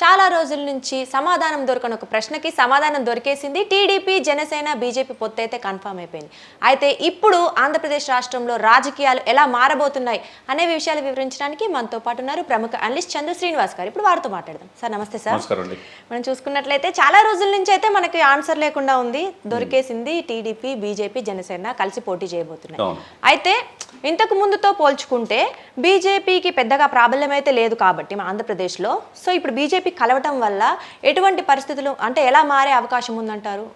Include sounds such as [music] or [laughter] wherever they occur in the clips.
చాలా రోజుల నుంచి సమాధానం దొరకని ఒక ప్రశ్నకి సమాధానం దొరికేసింది టీడీపీ జనసేన బీజేపీ పొత్తు అయితే కన్ఫామ్ అయిపోయింది. అయితే ఇప్పుడు ఆంధ్రప్రదేశ్ రాష్ట్రంలో రాజకీయాలు ఎలా మారబోతున్నాయి అనే విషయాలు వివరించడానికి మనతో పాటు ఉన్నారు ప్రముఖ అనలిస్ట్ చంద్ర శ్రీనివాస్ గారు. ఇప్పుడు వారితో మాట్లాడదాం. సార్ నమస్తే సార్. మనం చూసుకున్నట్లయితే చాలా రోజుల నుంచి అయితే మనకి ఆన్సర్ లేకుండా ఉంది. దొరికేసింది టీడీపీ బీజేపీ జనసేన కలిసి పోటీ చేయబోతున్నాయి. అయితే ఇంతకు ముందుతో పోల్చుకుంటే బీజేపీకి పెద్దగా ప్రాబల్యం అయితే లేదు కాబట్టి మా ఆంధ్రప్రదేశ్లో. సో ఇప్పుడు బీజేపీ కలవటం వల్ల ఎటువంటి పరిస్థితులు అంటే ఎలా మారే అవకాశం ఉందంటారు?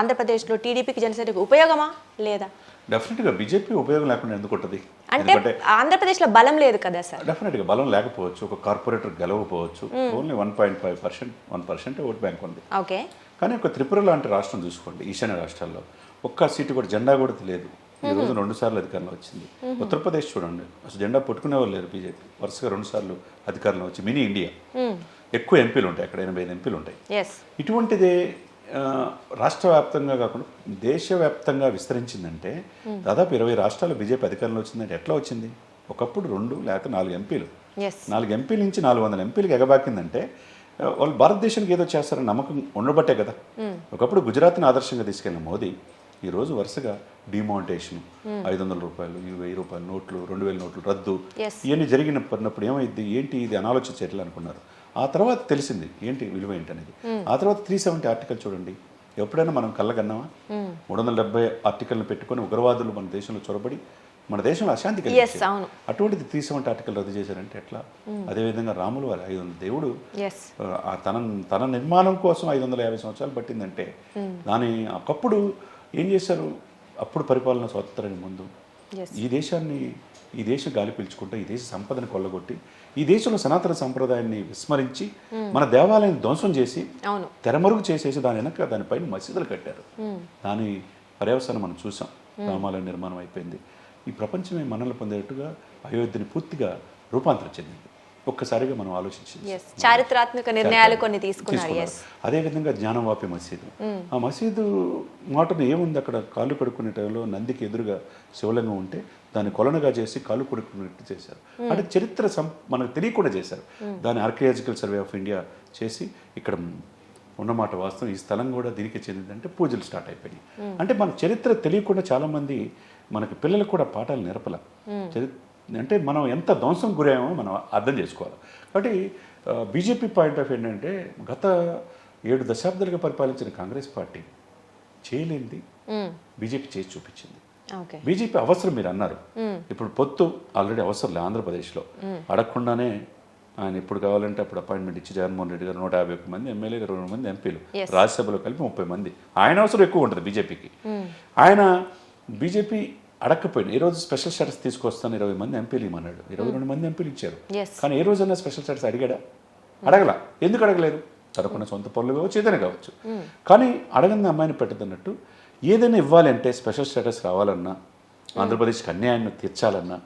ఆంధ్రప్రదేశ్లో టీడీపీకి జనసేనకి ఉపయోగమా లేదా? డెఫినెట్గా బీజేపీ ఉపయోగం లేకుండా ఎందుకు ఉంటుంది? అంటే ఆంధ్రప్రదేశ్లో బలం లేదు కదా సార్? డెఫినెట్గా బలం లేకపోవచ్చు ఒక corporator గెలవకపోవచ్చు only one point five percent one percent vote bank ఉంది. ఓకే. కానీ ఒక త్రిపుర లాంటి రాష్ట్రం చూసుకోండి ఈశాన్య రాష్ట్రాల్లో. ఒక్క సీటు కూడా జెండా కూడా తెలియదు ఈ రోజు రెండు సార్లు అధికారంలో వచ్చింది. ఉత్తరప్రదేశ్ చూడండి. అసలు జెండా పట్టుకునే వాళ్ళు లేరు బీజేపీ. వరుసగా రెండు సార్లు అధికారంలో వచ్చి మినీ ఇండియా. ఎక్కువ ఎంపీలు ఉంటాయి అక్కడ ఎనభై ఐదు ఎంపీలు ఉంటాయి. ఇటువంటిదే రాష్ట్ర వ్యాప్తంగా కాకుండా దేశవ్యాప్తంగా విస్తరించిందంటే దాదాపు ఇరవై రాష్ట్రాలు బీజేపీ అధికారంలో వచ్చిందంటే ఎట్లా వచ్చింది? ఒకప్పుడు రెండు లేకపోతే నాలుగు ఎంపీలు. నాలుగు ఎంపీల నుంచి నాలుగు వందల ఎంపీలకు ఎగబాకిందంటే వాళ్ళు భారతదేశానికి ఏదో చేస్తారని నమ్మకం ఉండబట్టే కదా. ఒకప్పుడు గుజరాత్ని ఆదర్శంగా తీసుకెళ్ళిన మోదీ ఈ రోజు వరుసగా డిమానిటేషన్ ఐదు వందల రూపాయలు ఈ వెయ్యి రూపాయల నోట్లు రెండు వేల నోట్లు రద్దు. ఇవన్నీ జరిగిన పడినప్పుడు ఏమైంది? ఏంటి ఇది అనాలోచిత చర్యలు అనుకున్నారు? ఆ తర్వాత తెలిసింది ఏంటి విలువ ఏంటి అనేది ఆ తర్వాత త్రీ సెవెంటీ ఆర్టికల్ చూడండి. ఎప్పుడైనా మనం కళ్ళగన్నామా? మూడు వందల డెబ్బై ఆర్టికల్ని పెట్టుకొని ఉగ్రవాదులు మన దేశంలో చొరబడి మన దేశంలో అశాంతి కలిగించారు. అవును. అటువంటిది త్రీ సెవెంటీ ఆర్టికల్ రద్దు చేశారంటే ఎట్లా? అదేవిధంగా రాములు వారి ఐదు వందల దేవుడు తన తన నిర్మాణం కోసం ఐదు వందల యాభై సంవత్సరాలు పట్టిందంటే దాని ఒకప్పుడు ఏం చేశారు? అప్పుడు పరిపాలన స్వతంత్రానికి ముందు. ఈ దేశాన్ని ఈ దేశం గాలి పీల్చుకుంటే ఈ దేశ సంపదను కొల్లగొట్టి ఈ దేశంలో సనాతన సంప్రదాయాన్ని విస్మరించి మన దేవాలయాన్ని ధ్వంసం చేసి తెరమరుగు చేసేసి దాని వెనక దానిపైన మసీదులు కట్టారు. దాని పర్యవసానం మనం చూసాం. రామాలయ నిర్మాణం అయిపోయింది. ఈ ప్రపంచమే మనల్ని పొందేట్టుగా అయోధ్యని పూర్తిగా రూపాంతరం చెందింది. ఒక్కసారిగా మనం ఆలోచించింది. చారిత్రాత్మక నిర్ణయాలు కొన్ని తీసుకున్నారు అదేవిధంగా జ్ఞానవాపి మసీదు. ఆ మసీదు మాటను ఏముంది అక్కడ? కాళ్ళు కడుక్కునే టైంలో నందికి ఎదురుగా శివలింగం ఉంటే దాన్ని కొలనగా చేసి కాళ్ళు కడుక్కున్నట్టు చేశారు. అంటే చరిత్ర సం మనకు తెలియకుండా చేశారు. దాని ఆర్కియాలజికల్ సర్వే ఆఫ్ ఇండియా చేసి ఇక్కడ ఉన్నమాట వాస్తవం. ఈ స్థలం కూడా దీనికి చెందిందంటే పూజలు స్టార్ట్ అయిపోయినాయి. అంటే మన చరిత్ర తెలియకుండా చాలామంది మనకి పిల్లలకు కూడా పాఠాలు నేర్పల. చరి అంటే మనం ఎంత ధ్వంసం గురయ్యామో మనం అర్థం చేసుకోవాలి. కాబట్టి బీజేపీ పాయింట్ ఆఫ్ ఏంటంటే గత ఏడు దశాబ్దాలుగా పరిపాలించిన కాంగ్రెస్ పార్టీ చేయలేనిది బీజేపీ చేసి చూపించింది. బీజేపీ అవసరం మీరు అన్నారు. ఇప్పుడు పొత్తు ఆల్రెడీ అవసరం లేదు ఆంధ్రప్రదేశ్లో. అడగకుండానే ఆయన ఎప్పుడు కావాలంటే అప్పుడు అపాయింట్మెంట్ ఇచ్చి జగన్మోహన్ రెడ్డి గారు నూట యాభై ఒక్క మంది ఎమ్మెల్యేలు ఇరవై రెండు మంది ఎంపీలు. రాజ్యసభలో కలిపి ముప్పై మంది. ఆయన అవసరం ఎక్కువ ఉంటుంది బీజేపీకి. ఆయన బీజేపీ అడగకపోయినా ఏ రోజు స్పెషల్ స్టేటస్ తీసుకొస్తాను ఇరవై మంది ఎంపీలు ఇమ్మన్నాడు. ఇరవై రెండు మంది ఎంపీలు ఇచ్చారు. కానీ ఏ రోజన్నా స్పెషల్ స్టేటస్ అడిగాడా? అడగల. ఎందుకు అడగలేదు? చదువుకున్న సొంత పనులు కావచ్చు ఏదైనా కావచ్చు. కానీ అడగని అమ్మాయిని పెట్టదన్నట్టు ఏదైనా ఇవ్వాలంటే స్పెషల్ స్టేటస్ రావాలన్నా ఆంధ్రప్రదేశ్కి అన్యాయాన్ని తీర్చాలన్నా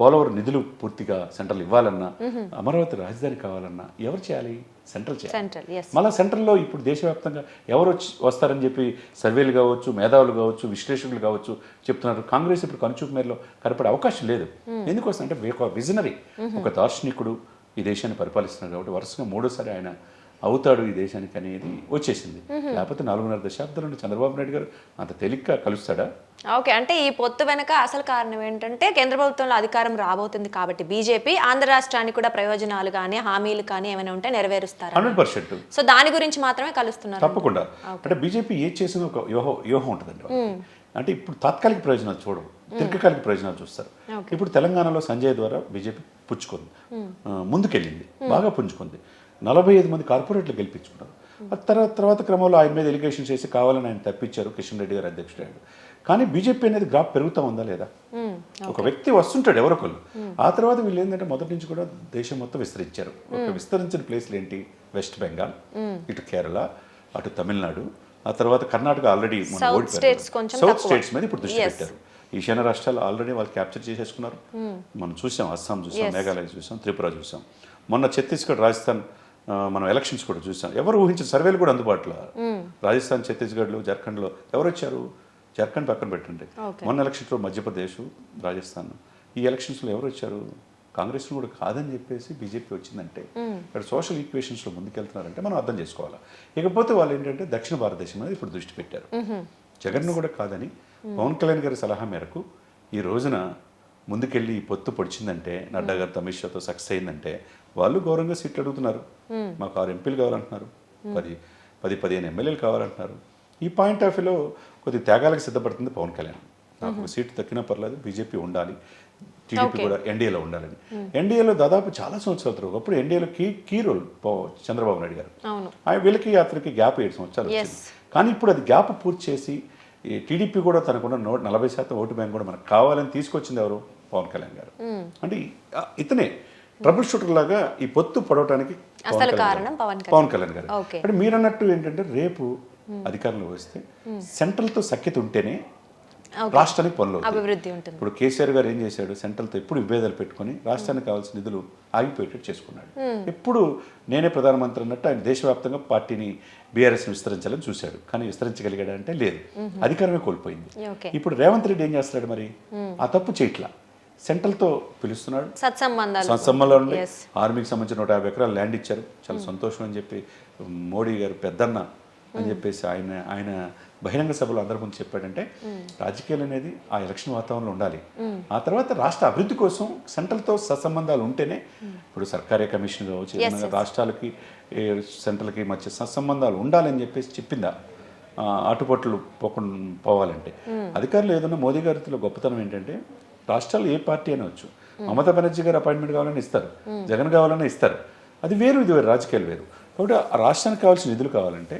పోలవరం నిధులు పూర్తిగా సెంట్రల్ ఇవ్వాలన్నా అమరావతి రాజధాని కావాలన్నా ఎవరు చేయాలి? సెంట్రల్ చేయాలి. మళ్ళా సెంట్రల్లో ఇప్పుడు దేశవ్యాప్తంగా ఎవరు వస్తారని చెప్పి సర్వేలు కావచ్చు మేధావులు కావచ్చు విశ్లేషకులు కావచ్చు చెప్తున్నారు. కాంగ్రెస్ ఇప్పుడు కనుచూపు మేరలో కనపడే అవకాశం లేదు. ఎందుకు వస్తుంది అంటే ఒక విజనరీ ఒక దార్శనికుడు ఈ దేశాన్ని పరిపాలిస్తున్నారు కాబట్టి వరుసగా మూడోసారి ఆయన అవుతాడు ఈ దేశానికి అనేది వచ్చేసింది. లేకపోతే నాలుగున్నర దశాబ్దాల నుండి చంద్రబాబు నాయుడు గారు అంత తేలిగ్గా కలుస్తాడా? ఓకే అంటే ఈ పొత్తు వెనక అసలు కారణం ఏంటంటే కేంద్ర ప్రభుత్వంలో అధికారం రాబోతుంది కాబట్టి బీజేపీ ఆంధ్ర రాష్ట్రానికి కూడా ప్రయోజనాలు కానీ హామీలు కానీ ఏమైనా ఉంటే నెరవేరుస్తారు హండ్రెడ్ పర్సెంట్. సో దాని గురించి మాత్రమే కలుస్తున్నారు. తప్పకుండా. అంటే బీజేపీ ఏ చేసిన ఒక వ్యూహం వ్యూహం ఉంటుందండి. అంటే ఇప్పుడు తాత్కాలిక ప్రయోజనాలు చూడరు దీర్ఘకాలిక ప్రయోజనాలు చూస్తారు. ఇప్పుడు తెలంగాణలో సంజయ్ ద్వారా బీజేపీ పుచ్చుకుంది. ముందుకెళ్ళింది. బాగా పుంజుకుంది. నలభై ఐదు మంది కార్పొరేట్లు గెలిపించుకున్నారు. తర్వాత తర్వాత క్రమంలో ఆయన మీద ఎలిగేషన్ చేసి కావాలని ఆయన తప్పించారు కిషన్ రెడ్డి గారు అధ్యక్షుడు కానీ బీజేపీ అనేది గ్రాఫ్ పెరుగుతూ ఉందా లేదా? ఒక వ్యక్తి వస్తుంటాడు ఎవరొకళ్ళు ఆ తర్వాత వీళ్ళు ఏంటంటే మొదటి నుంచి కూడా దేశం మొత్తం విస్తరించారు. ఒక విస్తరించిన ప్లేస్లు ఏంటి? వెస్ట్ బెంగాల్ ఇటు కేరళ అటు తమిళనాడు. ఆ తర్వాత కర్ణాటక ఆల్రెడీ కొంచెం సౌత్. స్టేట్స్ మీద ఇప్పుడు దృష్టి. పెట్టారు. ఈశాన్య రాష్ట్రాలు ఆల్రెడీ వాళ్ళు క్యాప్చర్ చేసేసుకున్నారు. మనం చూసాం అస్సాం చూసాం. మేఘాలయ చూసాం త్రిపుర చూసాం. మొన్న ఛత్తీస్గఢ్ రాజస్థాన్ మనం ఎలక్షన్స్ కూడా చూసాం. ఎవరు ఊహించిన సర్వేలు కూడా అందుబాటులో. రాజస్థాన్ ఛత్తీస్గఢ్లో జార్ఖండ్లో ఎవరు వచ్చారు? జార్ఖండ్ పక్కన పెట్టండి. మొన్న ఎలక్షన్స్లో మధ్యప్రదేశ్ రాజస్థాన్. ఈ ఎలక్షన్స్లో ఎవరు వచ్చారు? కాంగ్రెస్ కూడా కాదని చెప్పేసి బీజేపీ వచ్చిందంటే ఇక్కడ సోషల్ ఈక్వేషన్స్లో ముందుకెళ్తున్నారంటే మనం అర్థం చేసుకోవాలి. ఇకపోతే వాళ్ళు ఏంటంటే దక్షిణ భారతదేశం మీద ఇప్పుడు దృష్టి పెట్టారు. జగన్ను కూడా కాదని పవన్ కళ్యాణ్ గారి సలహా మేరకు ఈ రోజున ముందుకెళ్ళి ఈ పొత్తు పొడిచిందంటే నడ్డా గారితో అమిత్ షాతో సక్సెస్ అయిందంటే వాళ్ళు గౌరవంగా సీట్లు అడుగుతున్నారు. మాకు ఆరు ఎంపీలు కావాలంటున్నారు. పది పది పదిహేను ఎమ్మెల్యేలు కావాలంటున్నారు. ఈ పాయింట్ ఆఫ్ వ్యూలో కొద్ది త్యాగాలకు సిద్ధపడుతుంది పవన్ కళ్యాణ్. నాకు ఒక సీటు తక్కినా పర్లేదు బీజేపీ ఉండాలి టీడీపీ. కూడా ఎన్డీఏలో ఉండాలని. ఎన్డీఏలో దాదాపు చాలా సంవత్సరాల తర్వాత అప్పుడు ఎన్డీఏలో key key role Chandrababu Naidu గారు. అవును. ఆ వీళ్ళకి యాత్రకి గ్యాప్ ఏడు సంవత్సరాలు కానీ ఇప్పుడు అది గ్యాప్ పూర్తి చేసి ఈ టీడీపీ కూడా తనకున్న నో నలభై శాతం ఓటు బ్యాంక్ కూడా మనకు కావాలని తీసుకొచ్చింది ఎవరు? పవన్ కళ్యాణ్ గారు. అంటే ఇతనే. ట్రబుల్ షూటర్ లాగా ఈ పొత్తు పడవటానికి పవన్ కళ్యాణ్ గారు. అంటే మీరు అన్నట్టు ఏంటంటే రేపు అధికారంలో వస్తే సెంట్రల్తో సఖ్యత ఉంటేనే. రాష్ట్రానికి పనులు. అభివృద్ధి ఉంటుంది. ఇప్పుడు కేసీఆర్ గారు ఏం చేశాడు? సెంట్రల్తో ఎప్పుడు విభేదాలు పెట్టుకొని రాష్ట్రానికి కావాల్సిన నిధులు ఆగిపోయేటట్టు చేసుకున్నాడు. ఎప్పుడు నేనే ప్రధానమంత్రి అన్నట్టు ఆయన దేశవ్యాప్తంగా పార్టీని బీఆర్ఎస్ విస్తరించాలని చూశాడు. కానీ విస్తరించగలిగాడు అంటే లేదు. అధికారమే కోల్పోయింది. ఇప్పుడు రేవంత్ రెడ్డి ఏం చేస్తున్నాడు మరి? ఆ తప్పు చేయట్లా? సెంట్రల్తో పిలుస్తున్నాడు. సత్సంబంధాలు. ఆర్మీకి సంబంధించిన నూట యాభై ఎకరాలు ల్యాండ్ ఇచ్చారు. చాలా సంతోషం అని చెప్పి మోడీ గారు పెద్దన్న అని చెప్పేసి ఆయన ఆయన బహిరంగ సభలో అందరి ముందు చెప్పాడంటే రాజకీయాలు అనేది ఆ ఎలక్షన్ వాతావరణంలో ఉండాలి. ఆ తర్వాత రాష్ట్ర అభివృద్ధి కోసం సెంట్రల్తో సత్సంబంధాలు ఉంటేనే ఇప్పుడు సర్కారీ కమిషన్ కావచ్చు రాష్ట్రాలకి సెంట్రల్కి మధ్య సత్సంబంధాలు ఉండాలని చెప్పేసి చెప్పిందా? అటుపట్లు పోకుండా పోవాలంటే. అధికారులు ఏదైనా మోదీ గారితో గొప్పతనం ఏంటంటే రాష్ట్రాలు ఏ పార్టీ అయినా వచ్చు. మమతా బెనర్జీ గారు అపాయింట్మెంట్ కావాలని ఇస్తారు. జగన్ కావాలని ఇస్తారు. అది వేరు ఇది వేరు రాజకీయాలు వేరు. కాబట్టి ఆ రాష్ట్రానికి కావాల్సిన నిధులు కావాలంటే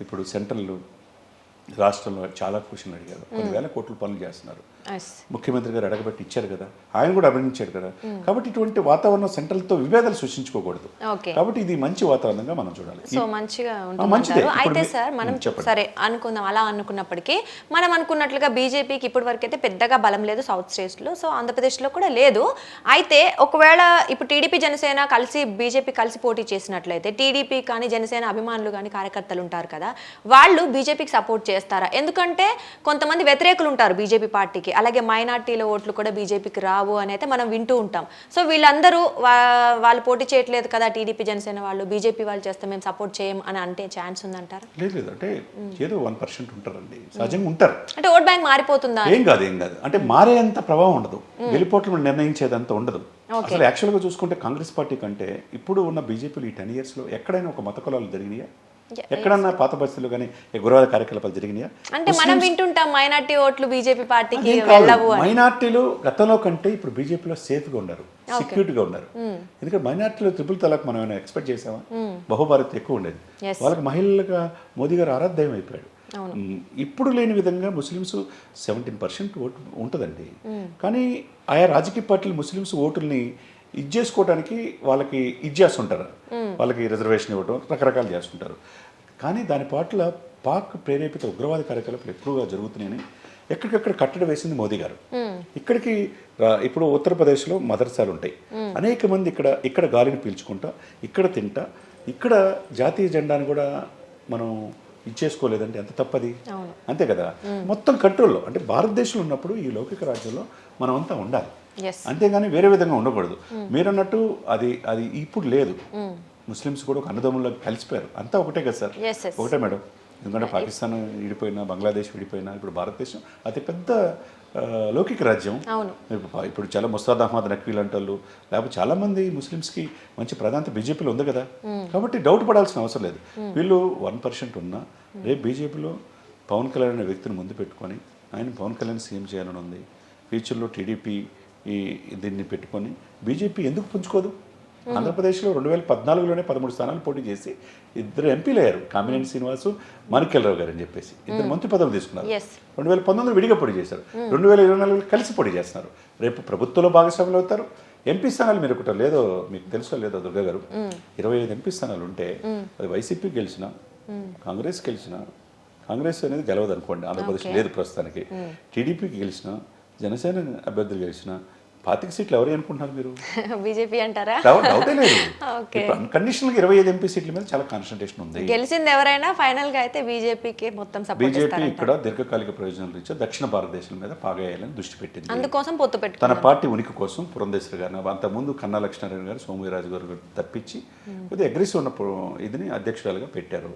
ఇప్పుడు సెంట్రల్ రాష్ట్రంలో చాలా క్వశ్చన్లు అడిగారు. కొన్ని వేల కోట్ల పనులు చేస్తున్నారు. ముఖ్యమంత్రి గారు అడగబట్టి ఇచ్చారు కదా ఆయన కూడా అభినందించారు కదా. కాబట్టి ఇటువంటి వాతావరణం సెంట్రల్తో విభేదాలు సృష్టించుకోకూడదు. ఓకే కాబట్టి ఇది మంచి వాతావరణంగా మనం చూడాలి. సో మంచిగా ఇప్పుడు అయితే సార్ మనం. సరే అనుకుందాం అలా అనుకున్నప్పటికీ మనం అనుకున్నట్లుగా బీజేపీకి ఇప్పటి వరకు అయితే పెద్దగా బలం లేదు సౌత్ స్టేట్స్లో సో ఆంధ్రప్రదేశ్లో కూడా లేదు. అయితే ఒకవేళ ఇప్పుడు టీడీపీ జనసేన కలిసి బీజేపీ కలిసి పోటీ చేసినట్లయితే టీడీపీ కానీ జనసేన అభిమానులు కానీ కార్యకర్తలు ఉంటారు కదా వాళ్ళు బీజేపీకి సపోర్ట్ చేస్తారా? ఎందుకంటే కొంతమంది వ్యతిరేకులు ఉంటారు బీజేపీ పార్టీకి. అలాగే మైనార్టీల ఓట్లు కూడా బీజేపీకి రావు అని అయితే మనం వింటూ ఉంటాం. సో వీళ్ళందరూ వాళ్ళు పోటీ చేయట్లేదు కదా టీడీపీ జనసేన వాళ్ళు బీజేపీ వాళ్ళు చేస్తే మేము సపోర్ట్ చేయం అని అంటే ఛాన్స్ ఉందంటారా? లేదు లేదు. అంటే ఏదో వన్ పర్సెంట్ ఉంటారండి. సహజంగా ఉంటారు. అంటే ఓట్ బ్యాంక్ మారిపోతుందా? ఏం కాదు ఏం కాదు. అంటే మారేంత ప్రభావం ఉండదు. గెలిపోట్లు నిర్ణయించేదంత ఉండదు. అసలు యాక్చువల్గా చూసుకుంటే కాంగ్రెస్ పార్టీ కంటే ఇప్పుడు ఉన్న బీజేపీలు ఈ టెన్ ఇయర్స్లో ఎక్కడైనా ఒక మత కులాలు జరిగినాయా? ఎక్కడన్నా పాత పరిస్థితులు కానీ గురువాద కార్యకలాపాలు జరిగినాయా? అంటే మనం వింటుంటాం మైనార్టీ ఓట్లు బీజేపీ పార్టీకి మైనార్టీలు గతంలో కంటే ఇప్పుడు బీజేపీలో సేఫ్గా ఉన్నారు సెక్యూరిటీగా ఉన్నారు. ఎందుకంటే మైనార్టీలో ట్రిపుల్ తలాక్ మనం ఏమైనా ఎక్స్పెక్ట్ చేసామా? బహుభారత్ ఎక్కువ ఉండేది. వాళ్ళకి మహిళలుగా మోదీ గారు ఆరాధ్యం అయిపోయాడు ఇప్పుడు లేని విధంగా ముస్లిమ్స్ సెవెంటీన్ పర్సెంట్ ఓటు ఉంటుందండి. కానీ ఆయా రాజకీయ పార్టీలు ముస్లిమ్స్ ఓటుల్ని ఇది చేసుకోవడానికి వాళ్ళకి ఇది చేస్తుంటారు. వాళ్ళకి రిజర్వేషన్ ఇవ్వడం రకరకాలు చేస్తుంటారు. కానీ దాని పట్ల పాక్ ప్రేరేపిత ఉగ్రవాద కార్యకలాపాలు ఎక్కువగా జరుగుతున్నాయని ఎక్కడికక్కడ కట్టడి వేసింది మోదీ గారు. ఇక్కడికి ఇప్పుడు ఉత్తరప్రదేశ్లో మదర్సాలు ఉంటాయి. అనేక మంది ఇక్కడ ఇక్కడ గాలిని పీల్చుకుంటా ఇక్కడ తింటా ఇక్కడ జాతీయ జెండాను కూడా మనం ఇచ్చేసుకోలేదంటే ఎంత తప్పది. అంతే కదా? మొత్తం కంట్రోల్లో అంటే భారతదేశంలో ఉన్నప్పుడు ఈ లౌకిక రాజ్యంలో మనం అంతా ఉండాలి. అంతేగాని వేరే విధంగా ఉండకూడదు. మీరన్నట్టు అది అది ఇప్పుడు లేదు. ముస్లిమ్స్ కూడా ఒక అన్నదమ్ముల్లో కలిసిపోయారు. అంతా ఒకటే కదా సార్. ఒకటే మేడం. ఎందుకంటే పాకిస్తాన్ విడిపోయినా బంగ్లాదేశ్ విడిపోయినా ఇప్పుడు భారతదేశం అతి పెద్ద ఆ, లౌకిక రాజ్యం. ఇప్పుడు చాలా ముస్తాద్ అహ్మద్ నక్వీ లాంటి వాళ్ళు లేకపోతే చాలా మంది ముస్లిమ్స్కి మంచి ప్రాధాన్యత బీజేపీలో ఉంది కదా? కాబట్టి డౌట్ పడాల్సిన అవసరం లేదు. వీళ్ళు వన్ పర్సెంట్ ఉన్నా రేపు బీజేపీలో పవన్ కళ్యాణ్ అనే వ్యక్తిని ముందు పెట్టుకొని ఆయన పవన్ కళ్యాణ్ సీఎం చేయాలని ఉంది. ఫ్యూచర్లో టీడీపీ ఈ దీన్ని పెట్టుకొని బీజేపీ ఎందుకు పుంజుకోదు? ఆంధ్రప్రదేశ్లో రెండు వేల పద్నాలుగులోనే పదమూడు స్థానాలు పోటీ చేసి ఇద్దరు ఎంపీలు అయ్యారు. కామినేని శ్రీనివాసు మాణిక్యలరావు గారు అని చెప్పేసి. ఇద్దరు మంత్రి పదవులు తీసుకున్నారు. రెండు వేల పంతొమ్మిది విడిగా పోటీ చేశారు. రెండు వేల ఇరవై నాలుగులో కలిసి పోటీ చేస్తున్నారు. రేపు ప్రభుత్వంలో భాగస్వాములు అవుతారు. ఎంపీ స్థానాలు మీరు ఒకటి లేదో మీకు తెలుసో లేదో దుర్గా గారు. ఇరవై ఐదు ఎంపీ స్థానాలు ఉంటే అది వైసీపీ గెలిచిన కాంగ్రెస్ గెలిచిన కాంగ్రెస్ అనేది గెలవదు అనుకోండి ఆంధ్రప్రదేశ్ లేదు ప్రస్తుతానికి. టీడీపీకి గెలిచిన జనసేన అభ్యర్థులు గెలిచినా పాతిక సీట్లు ఎవరు అనుకుంటున్నారు మీరు? [laughs] బీజేపీ అంటారా? డౌటే లేదు. [laughs] ఓకే. ఇప్పుడు అన్కండిషనల్గా ఇరవై ఐదు ఎంపీ సీట్ల మీద చాలా కాన్సన్ట్రేషన్ ఉంది. గెలిచింది ఎవరైనా ఫైనల్గా అయితే బీజేపీకి మొత్తం బీజేపీ ఇక్కడ దీర్ఘకాలిక ప్రయోజనాలు రీత్యా దక్షిణ భారతదేశం మీద పాగేయాలని దృష్టి పెట్టింది. అందుకోసం పొత్తు తన పెట్టుకున్నారు పార్టీ ఉనికి కోసం పురంధేశ్వరి గారిని అంతకుముందు కన్నా లక్ష్మీనారాయణ గారు సోమవీరాజు గారు తప్పించి కొద్దిగా అగ్రెసివ్ ఉన్న ఇదిని అధ్యక్షురాలుగా పెట్టారు.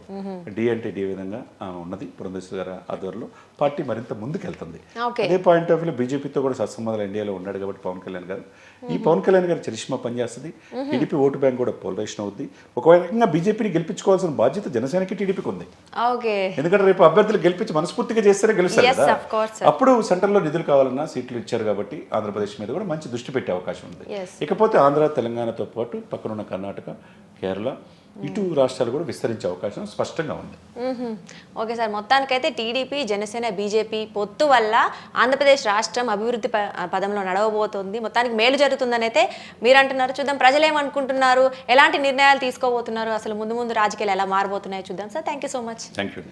డి అంటే డి విధంగా ఉన్నది పురంధేశ్వరి గారి ఆధ్వర్యంలో. పార్టీ మరింత ముందుకు వెళ్తుంది ఓకే. అదే పాయింట్ ఆఫ్ వ్యూ బీజేపీతో కూడా సత్సంబంధాలు ఇండియాలో ఉన్నాడు కాబట్టి పవన్ కళ్యాణ్ గారు. ఈ పవన్ కళ్యాణ్ గారి చరిష్మా పనిచేస్తుంది. టీడీపీ ఓటు బ్యాంక్ కూడా పోలరైజేషన్ అవుద్ది. ఒకవేళ రకంగా బీజేపీని గెలిపించుకోవాల్సిన బాధ్యత జనసేనకి టీడీపీకి ఉంది. ఎందుకంటే రేపు అభ్యర్థులు గెలిపించి మనస్ఫూర్తిగా చేస్తేనే గెలుస్తారు కదా. అప్పుడు సెంట్రల్లో నిధులు కావాలన్నా సీట్లు ఇచ్చారు కాబట్టి ఆంధ్రప్రదేశ్ మీద కూడా మంచి దృష్టి పెట్టే అవకాశం ఉంది. ఇకపోతే ఆంధ్ర తెలంగాణతో పాటు పక్కనున్న కర్ణాటక కేరళ ఇటు రాష్ట్రాలు కూడా విస్తరించే అవకాశం స్పష్టంగా ఉంది. ఓకే సార్ మొత్తానికైతే టీడీపీ జనసేన బీజేపీ పొత్తు వల్ల ఆంధ్రప్రదేశ్ రాష్ట్రం అభివృద్ధి పదంలో నడవబోతోంది. మొత్తానికి మేలు జరుగుతుందని అయితే మీరు అంటున్నారు చూద్దాం ప్రజలు ఏమనుకుంటున్నారు ఎలాంటి నిర్ణయాలు తీసుకోబోతున్నారు? అసలు ముందు ముందు రాజకీయాలు ఎలా మారబోతున్నాయో చూద్దాం sir. Thank you so much. Thank you.